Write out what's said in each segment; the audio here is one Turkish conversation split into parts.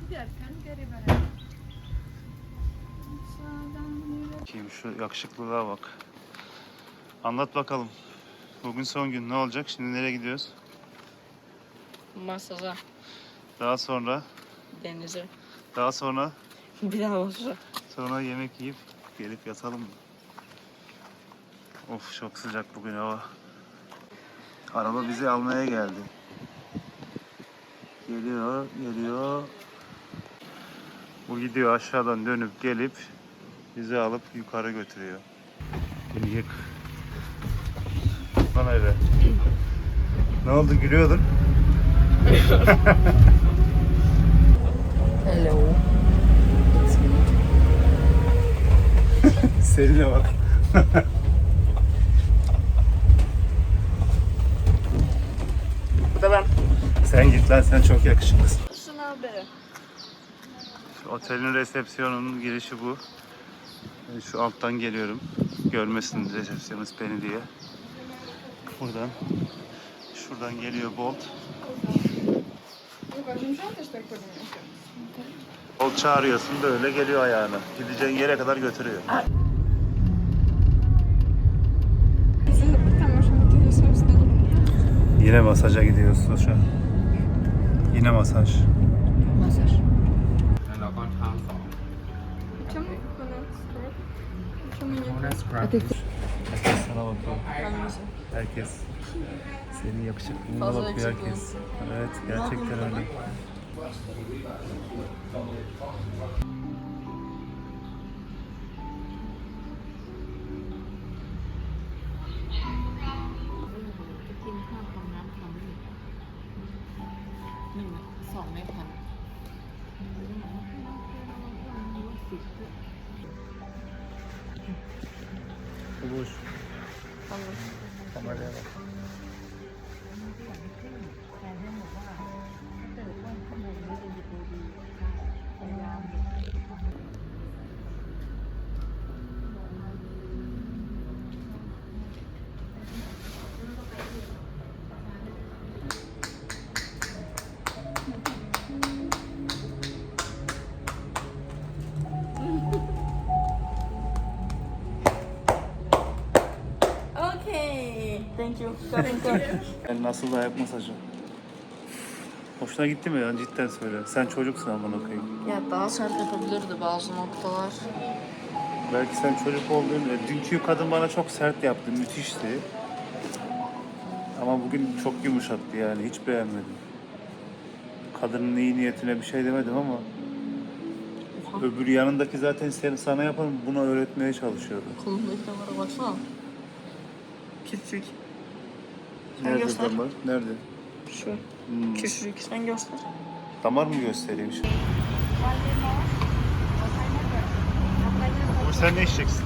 Giderken geri verelim. Kim şu yakışıklılığa bak. Anlat bakalım. Bugün son gün ne olacak? Şimdi nereye gidiyoruz? Masaja, Daha sonra, denize. daha sonra, Bir daha masaja. sonra yemek yiyip gelip yatalım mı? Of çok sıcak bugün hava. Araba bizi almaya geldi. Geliyor, geliyor. Bu gidiyor aşağıdan dönüp gelip bizi alıp yukarı götürüyor. Yık. Lan öyle. Ne oldu gülüyordun? Hello. Seline bak. Bu da ben. Sen git lan sen çok yakışıklısın. Olsun abi. Şu otelin resepsiyonunun girişi bu. Şu alttan geliyorum. Görmesin resepsiyonist beni diye. Buradan. Şuradan geliyor Bolt. Bolt çağırıyorsun böyle geliyor ayağına. Gideceğin yere kadar götürüyor. Yine masaja gidiyorsun şu an. Yine masaj. Masaj. Herkes Sana bakıyor. Herkes. Senin yakışıklılığına bakıyor herkes. Evet gerçekten öyle. Boş. Kameraya bak. Okay. Yani nasıl ayak masajı? Hoşuna gitti mi ya cidden söyle. Sen çocuksun amına koyayım. ya daha sert yapabilirdi bazı noktalar. Belki sen çocuk olduğun dünkü kadın bana çok sert yaptı, müthişti. Ama bugün çok yumuşattı yani hiç beğenmedim. Kadının iyi niyetine bir şey demedim ama öbür yanındaki zaten seni sana yapan buna öğretmeye çalışıyordu. Kolumdaki damara baksana. Küçük. Sen Nerede göster. damar? Nerede? Şu. Hmm. Küçük. Sen göster. Damar mı göstereyim şimdi? Sen ne içeceksin?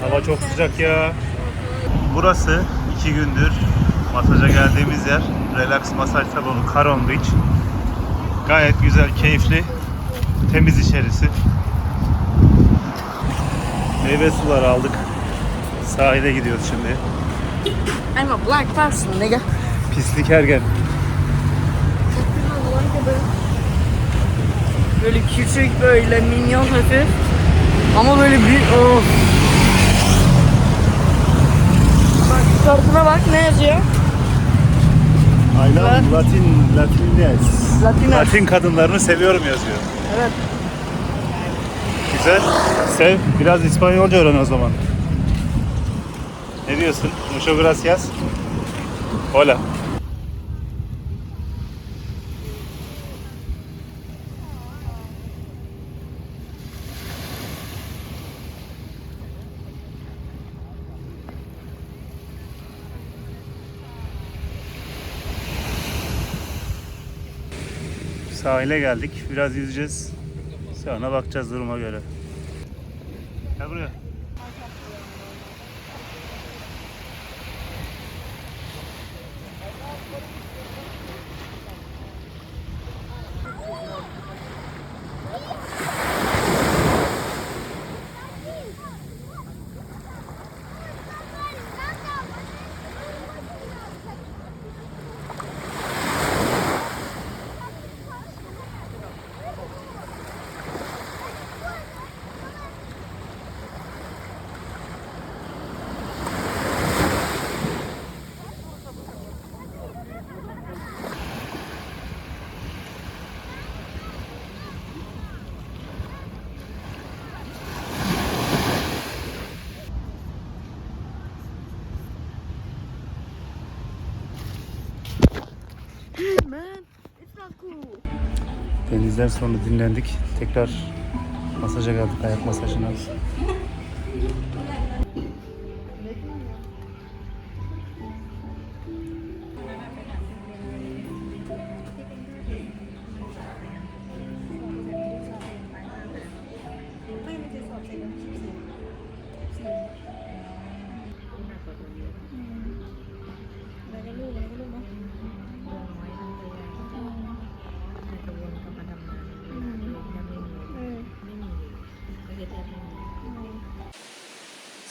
Hava çok sıcak ya. Burası iki gündür masaja geldiğimiz yer. Relax masaj salonu Caron Beach. Gayet güzel, keyifli, temiz içerisi. Meyve suları aldık. Sahile gidiyoruz şimdi. I'm a black person nigga. Pislik ergen. Böyle küçük böyle minyon hafif. Ama böyle bir of. Bak kartına bak ne yazıyor? I love Evet. Latin, Latines. Latines. Latin kadınlarını seviyorum yazıyor. Evet. Güzel. Sev. Biraz İspanyolca öğren o zaman. Ne diyorsun? Muchas gracias. Hola. Sahile geldik. Biraz yüzeceğiz. Sonra bakacağız duruma göre. Gel buraya. Denizden sonra dinlendik. Tekrar masaja geldik ayak masajına.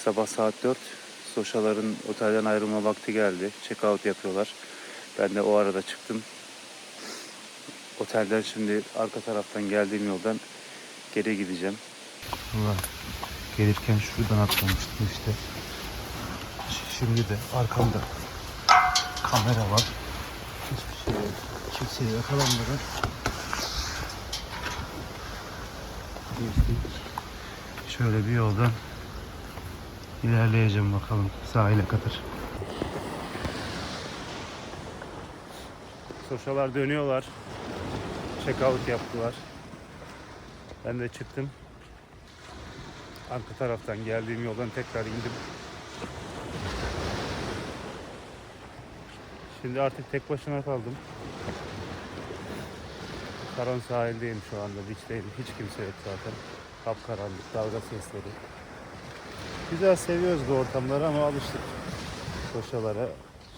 Sabah saat 4. Soşaların otelden ayrılma vakti geldi. Check out yapıyorlar. Ben de o arada çıktım. Otelden şimdi arka taraftan geldiğim yoldan geri gideceğim. Allah. Gelirken şuradan atlamıştım işte. Şimdi de arkamda kamera var. Hiçbir şey yok. Kimseye yakalanmadan. Şöyle bir yoldan ilerleyeceğim bakalım sahile kadar. Soşalar dönüyorlar. Out yaptılar. Ben de çıktım. Arka taraftan geldiğim yoldan tekrar indim. Şimdi artık tek başıma kaldım. Karan sahildeyim şu anda. Beach'teyim. Hiç kimse yok zaten. Kapkaranlık, dalga sesleri. Güzel seviyoruz bu ortamları ama alıştık koşalara.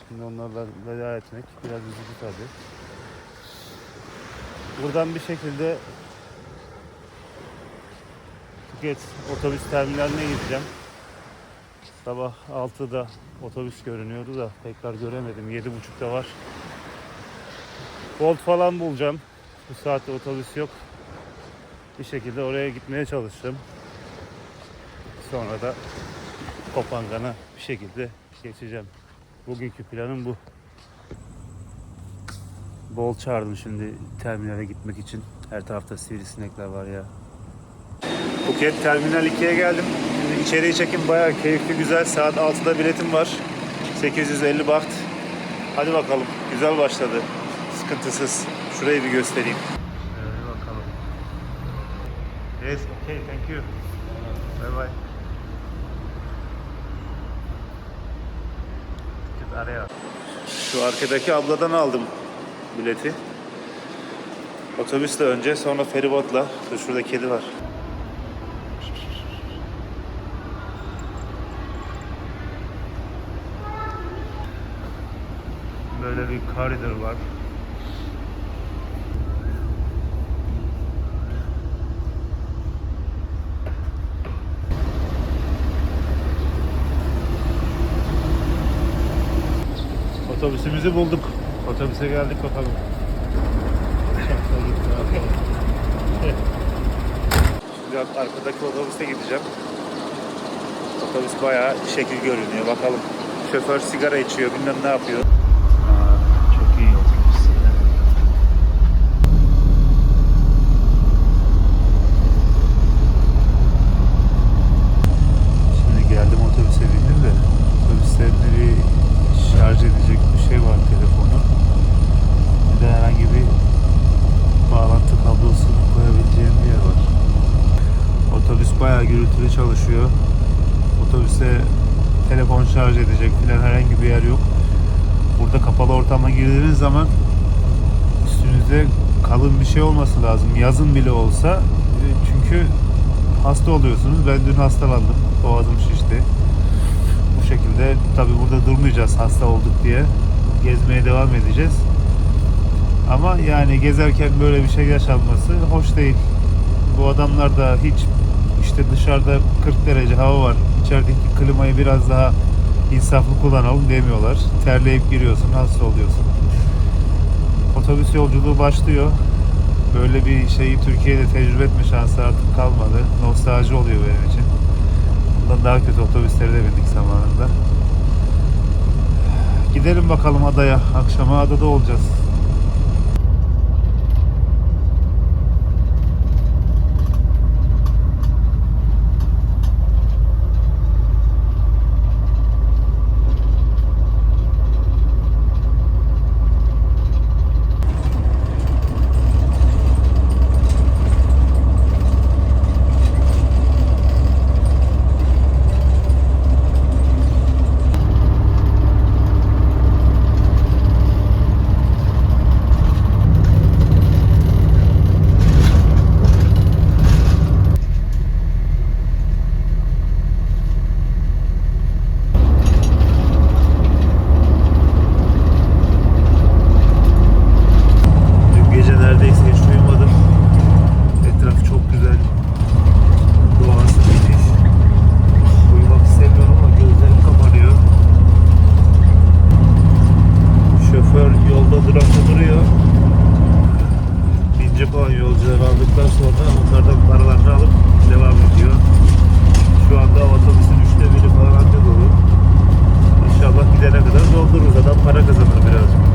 Şimdi onlarla veda etmek biraz üzücü tabii. Buradan bir şekilde Phuket otobüs terminaline gideceğim. Sabah 6'da otobüs görünüyordu da tekrar göremedim. 7.30'da var. Bolt falan bulacağım. Bu saatte otobüs yok. Bir şekilde oraya gitmeye çalışacağım. Sonra da Kopangan'a bir şekilde geçeceğim. Bugünkü planım bu. Bol çağırdım şimdi terminale gitmek için. Her tarafta sivrisinekler var ya. Phuket Terminal 2'ye geldim. Şimdi içeriği çekim bayağı keyifli güzel. Saat 6'da biletim var. 850 baht. Hadi bakalım. Güzel başladı. Sıkıntısız. Şurayı bir göstereyim. Şöyle bakalım. Yes, okay, thank you. Bye bye. Şu arkadaki abladan aldım bileti. Otobüsle önce sonra feribotla. Dur şurada kedi var. Böyle bir koridor var. Otobüsümüzü bulduk. Otobüse geldik bakalım. Şimdi arkadaki otobüse gideceğim. Otobüs bayağı şekil görünüyor. Bakalım. Şoför sigara içiyor, bilmem ne yapıyor. Aa, çok iyi otobüs. Şimdi geldim otobüse bindim de otobüslerinde bir şarj edecek bir şey var telefonu. Bir de herhangi bir bağlantı kablosu koyabileceğim bir yer var. Otobüs bayağı gürültülü çalışıyor. Otobüse telefon şarj edecek filan herhangi bir yer yok. Burada kapalı ortama girdiğiniz zaman üstünüzde kalın bir şey olması lazım. Yazın bile olsa e, çünkü hasta oluyorsunuz. Ben dün hastalandım. Boğazım şişti. Bu şekilde tabi burada durmayacağız hasta olduk diye. Gezmeye devam edeceğiz. Ama yani gezerken böyle bir şey yaşanması hoş değil. Bu adamlar da hiç işte dışarıda 40 derece hava var. İçerideki klimayı biraz daha insaflı kullanalım demiyorlar. Terleyip giriyorsun, hasta oluyorsun. Otobüs yolculuğu başlıyor. Böyle bir şeyi Türkiye'de tecrübe etme şansı artık kalmadı. Nostalji oluyor benim için. Bundan daha kötü otobüslere de bindik zamanında. Gidelim bakalım adaya. Akşama adada olacağız. olduktan sonra onlardan paralarını alıp devam ediyor. Şu anda otobüsün üçte biri falan anca dolu. İnşallah gidene kadar doldururuz. Adam para kazanır birazcık.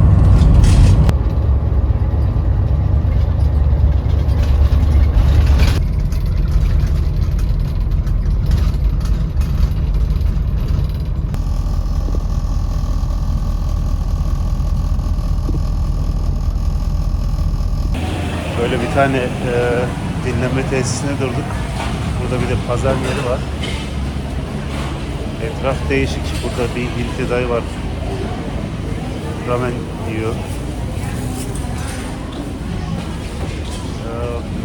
Böyle bir tane e, dinlenme tesisine durduk. Burada bir de pazar yeri var. Etraf değişik. Burada bir dayı var. Ramen yiyor. Ee,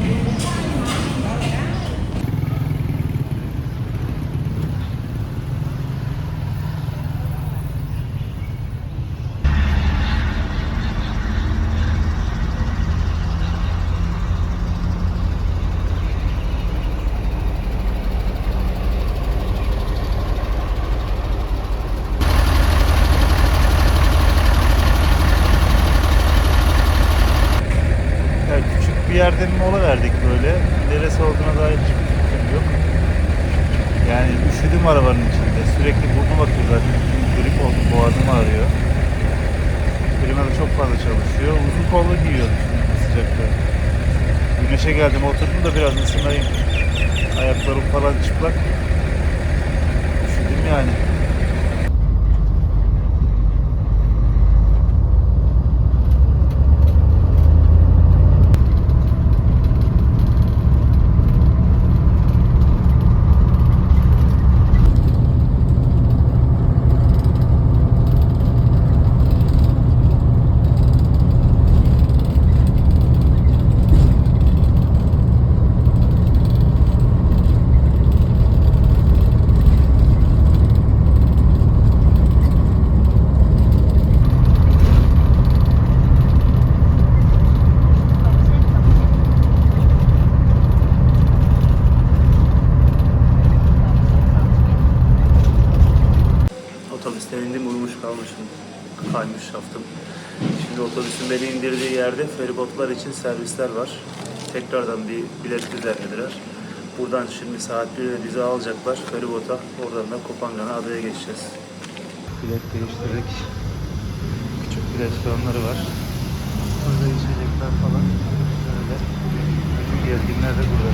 Yani küçük bir yerde bir mola verdik böyle. Neresi olduğuna dair hiçbir fikrim yok. Yani üşüdüm arabanın içinde. Sürekli burnum akıyor zaten. Grip oldum, boğazım ağrıyor. Klima da çok fazla çalışıyor. Uzun kollu giyiyordum şimdi sıcakta. Güneşe geldim oturdum da biraz ısınayım. Ayaklarım falan çıplak. Üşüdüm yani. Feribotlar için servisler var. Tekrardan bir bilet düzenlediler. Buradan şimdi saat 1'de bizi alacaklar feribota. Oradan da Kopangan'a adaya geçeceğiz. Bilet değiştirdik. Küçük restoranları var. Burada içecekler falan. Böyle. Bütün de burada.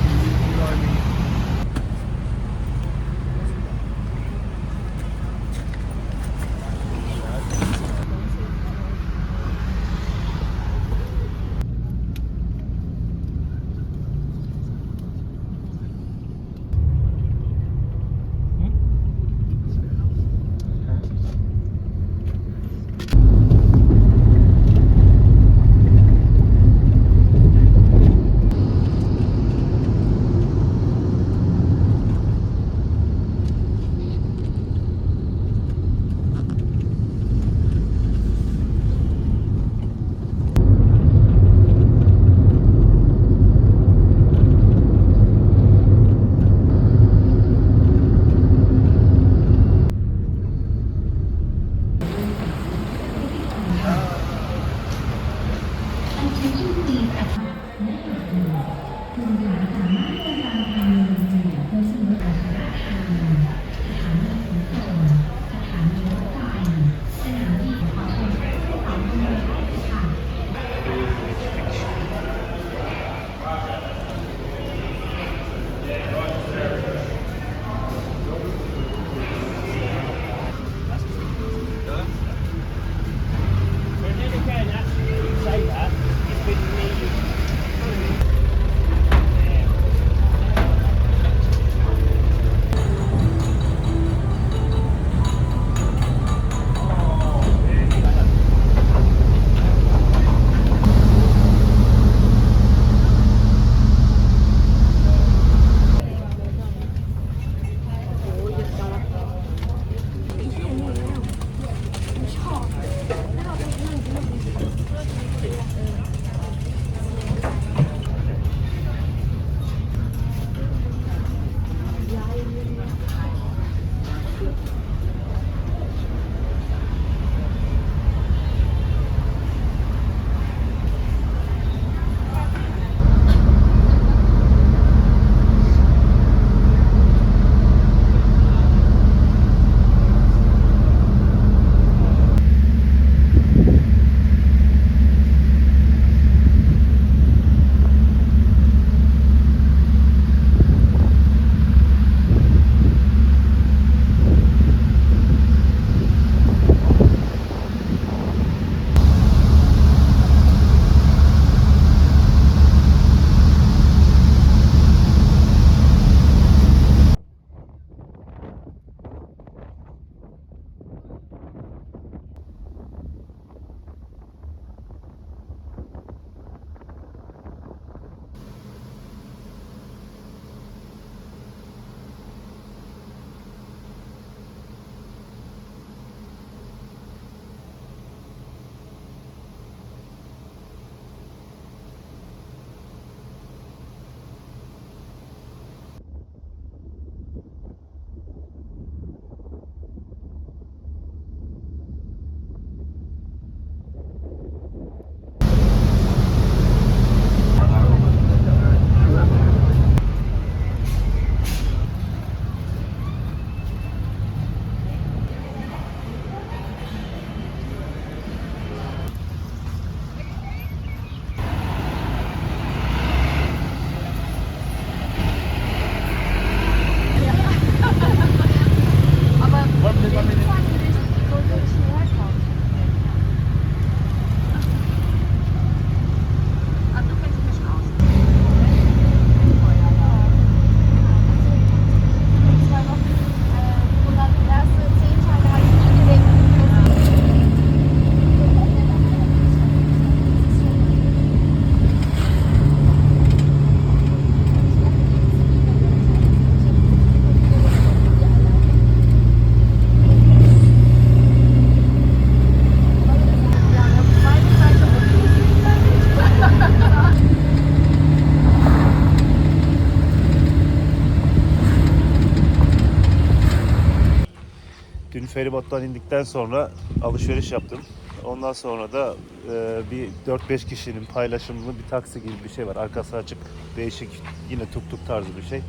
Feribottan indikten sonra alışveriş yaptım. Ondan sonra da e, bir 4-5 kişinin paylaşımlı bir taksi gibi bir şey var. Arkası açık, değişik, yine tuk tuk tarzı bir şey.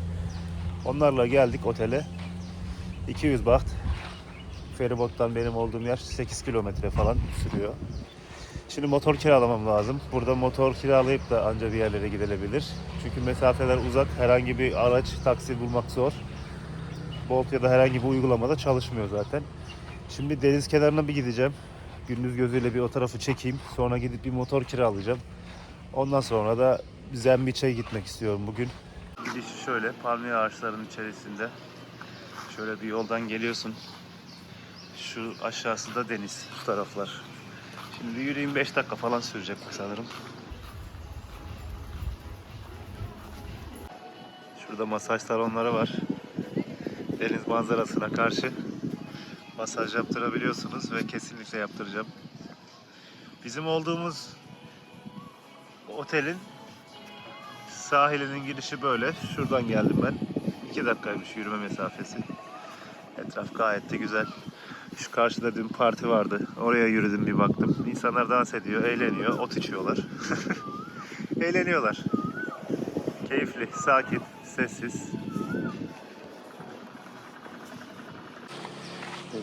Onlarla geldik otele. 200 baht. Feribottan benim olduğum yer 8 kilometre falan sürüyor. Şimdi motor kiralamam lazım. Burada motor kiralayıp da anca bir yerlere gidilebilir. Çünkü mesafeler uzak. Herhangi bir araç, taksi bulmak zor. Bolt ya da herhangi bir uygulamada çalışmıyor zaten. Şimdi deniz kenarına bir gideceğim. Gündüz gözüyle bir o tarafı çekeyim. Sonra gidip bir motor kiralayacağım. Ondan sonra da Zembiç'e gitmek istiyorum bugün. Gidiş şöyle palmiye ağaçlarının içerisinde. Şöyle bir yoldan geliyorsun. Şu aşağısı da deniz şu taraflar. Şimdi yürüyeyim 5 dakika falan sürecek sanırım. Şurada masaj salonları var. Deniz manzarasına karşı masaj yaptırabiliyorsunuz ve kesinlikle yaptıracağım. Bizim olduğumuz otelin sahilinin girişi böyle. Şuradan geldim ben. 2 dakikaymış yürüme mesafesi. Etraf gayet de güzel. Şu karşıda dün parti vardı. Oraya yürüdüm bir baktım. İnsanlar dans ediyor, eğleniyor, ot içiyorlar. Eğleniyorlar. Keyifli, sakin, sessiz.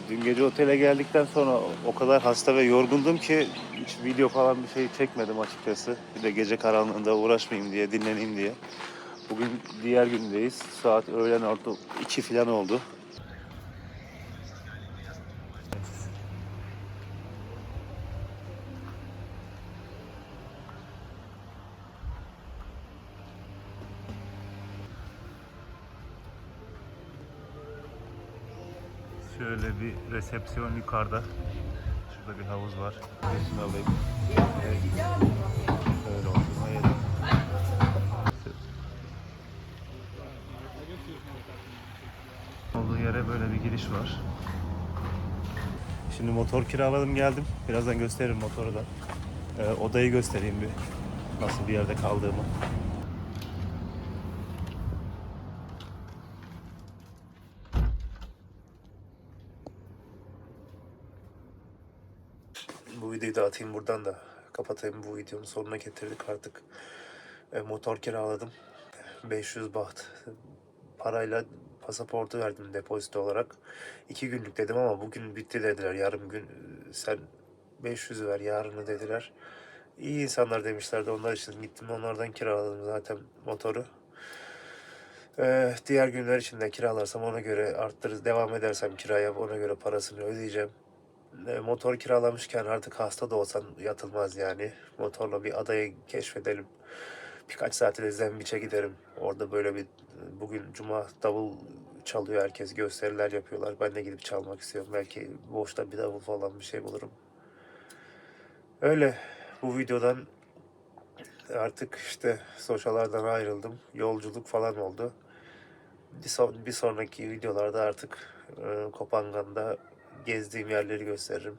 Dün gece otele geldikten sonra o kadar hasta ve yorgundum ki hiç video falan bir şey çekmedim açıkçası. Bir de gece karanlığında uğraşmayayım diye, dinleneyim diye. Bugün diğer gündeyiz. Saat öğlen oldu, 2 falan oldu. Şöyle bir resepsiyon yukarıda. Şurada bir havuz var. Resmi alayım. Evet. Şöyle oturma yeri. Olduğu yere böyle bir giriş var. Şimdi motor kiraladım geldim. Birazdan gösteririm motoru da. Ee, odayı göstereyim bir. Nasıl bir yerde kaldığımı. Bu videoyu da atayım buradan da kapatayım bu videonun sonuna getirdik artık. E, motor kiraladım. 500 baht parayla pasaportu verdim depozito olarak. 2 günlük dedim ama bugün bitti dediler. Yarım gün sen 500 ver yarını dediler. İyi insanlar demişlerdi onlar için gittim onlardan kiraladım zaten motoru. Ee, diğer günler için de kiralarsam ona göre arttırır devam edersem kiraya ona göre parasını ödeyeceğim. Motor kiralamışken artık hasta da olsan yatılmaz yani. Motorla bir adayı keşfedelim. Birkaç saate de Zembiç'e giderim. Orada böyle bir bugün cuma davul çalıyor herkes gösteriler yapıyorlar. Ben de gidip çalmak istiyorum. Belki boşta bir davul falan bir şey bulurum. Öyle bu videodan artık işte sosyallardan ayrıldım. Yolculuk falan oldu. Bir, son, bir sonraki videolarda artık e, Kopangan'da gezdiğim yerleri gösteririm.